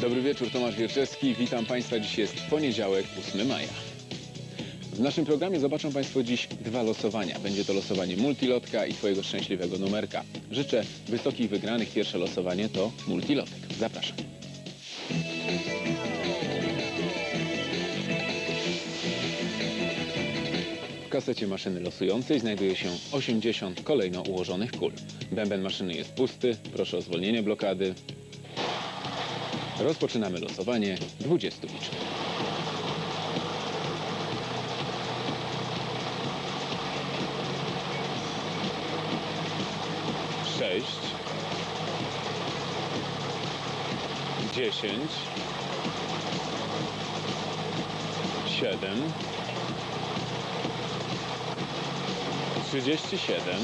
Dobry wieczór, Tomasz Wierczewski. Witam Państwa. Dziś jest poniedziałek, 8 maja. W naszym programie zobaczą Państwo dziś dwa losowania. Będzie to losowanie multilotka i Twojego szczęśliwego numerka. Życzę wysokich wygranych. Pierwsze losowanie to multilotek. Zapraszam. W kasecie maszyny losującej znajduje się 80 kolejno ułożonych kul. Bęben maszyny jest pusty. Proszę o zwolnienie blokady. Rozpoczynamy losowanie 20 liczb. Sześć, dziesięć, siedem, trzydzieści siedem,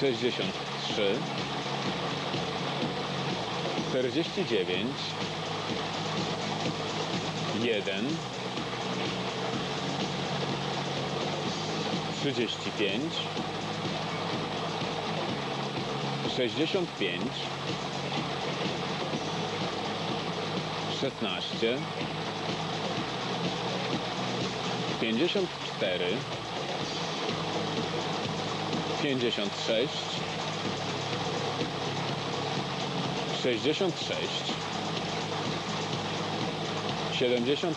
sześćdziesiąt trzy. 49 1 35 65 16 54 56 66 71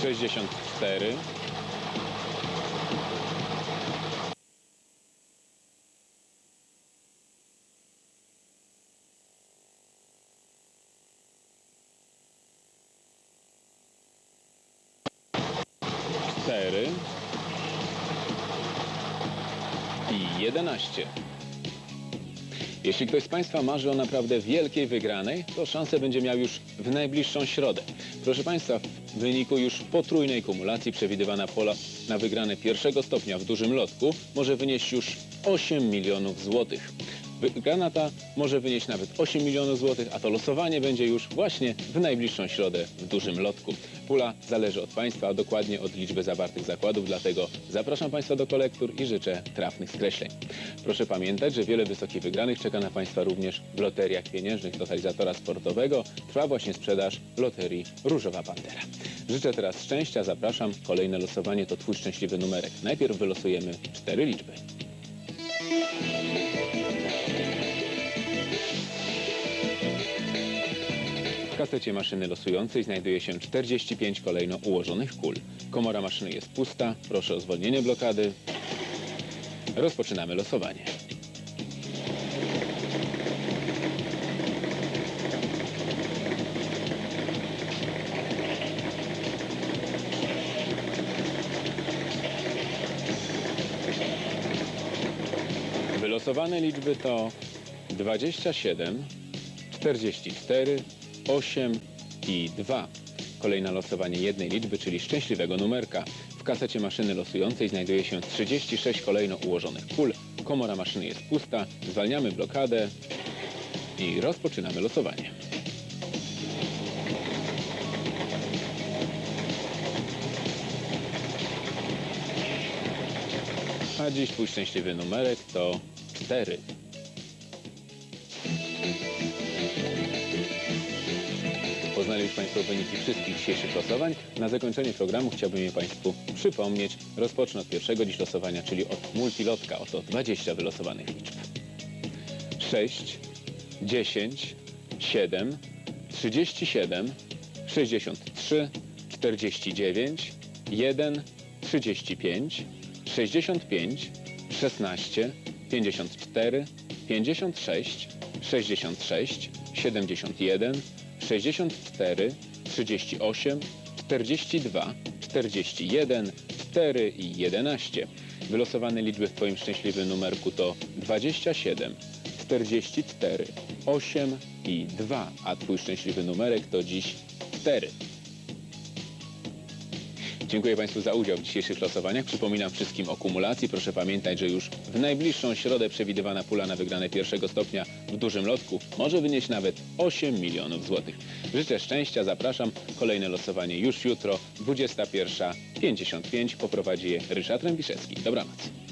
64 4 i 11. Jeśli ktoś z Państwa marzy o naprawdę wielkiej wygranej, to szansę będzie miał już w najbliższą środę. Proszę Państwa, w wyniku już potrójnej kumulacji przewidywana pola na wygrane pierwszego stopnia w dużym lotku może wynieść już 8 milionów złotych. Wygrana ta może wynieść nawet 8 milionów złotych, a to losowanie będzie już właśnie w najbliższą środę w dużym lotku. Pula zależy od Państwa, a dokładnie od liczby zawartych zakładów, dlatego zapraszam Państwa do kolektur i życzę trafnych skreśleń. Proszę pamiętać, że wiele wysokich wygranych czeka na Państwa również w loteriach pieniężnych totalizatora sportowego. Trwa właśnie sprzedaż loterii Różowa Pantera. Życzę teraz szczęścia, zapraszam. Kolejne losowanie to Twój szczęśliwy numerek. Najpierw wylosujemy cztery liczby. W kasecie maszyny losującej znajduje się 45 kolejno ułożonych kul. Komora maszyny jest pusta. Proszę o zwolnienie blokady. Rozpoczynamy losowanie. Wylosowane liczby to 27, 44, 8 i 2. Kolejne losowanie jednej liczby, czyli szczęśliwego numerka. W kasecie maszyny losującej znajduje się 36 kolejno ułożonych kul. Komora maszyny jest pusta. Zwalniamy blokadę i rozpoczynamy losowanie. A dziś twój szczęśliwy numerek to 4. Poznali już Państwo wyniki wszystkich dzisiejszych losowań. Na zakończenie programu chciałbym je Państwu przypomnieć. Rozpocznę od pierwszego dziś losowania, czyli od multilotka. Oto 20 wylosowanych liczb. 6, 10, 7, 37, 63, 49, 1, 35, 65, 16, 54, 56, 66, 71, 64, 38, 42, 41, 4 i 11. Wylosowane liczby w Twoim szczęśliwym numerku to 27, 44, 8 i 2, a Twój szczęśliwy numerek to dziś 4. Dziękuję Państwu za udział w dzisiejszych losowaniach. Przypominam wszystkim o kumulacji. Proszę pamiętać, że już w najbliższą środę przewidywana pula na wygrane pierwszego stopnia w dużym lotku może wynieść nawet 8 milionów złotych. Życzę szczęścia, zapraszam. Kolejne losowanie już jutro, 21.55. Poprowadzi je Ryszard Rębiszewski. Dobranoc.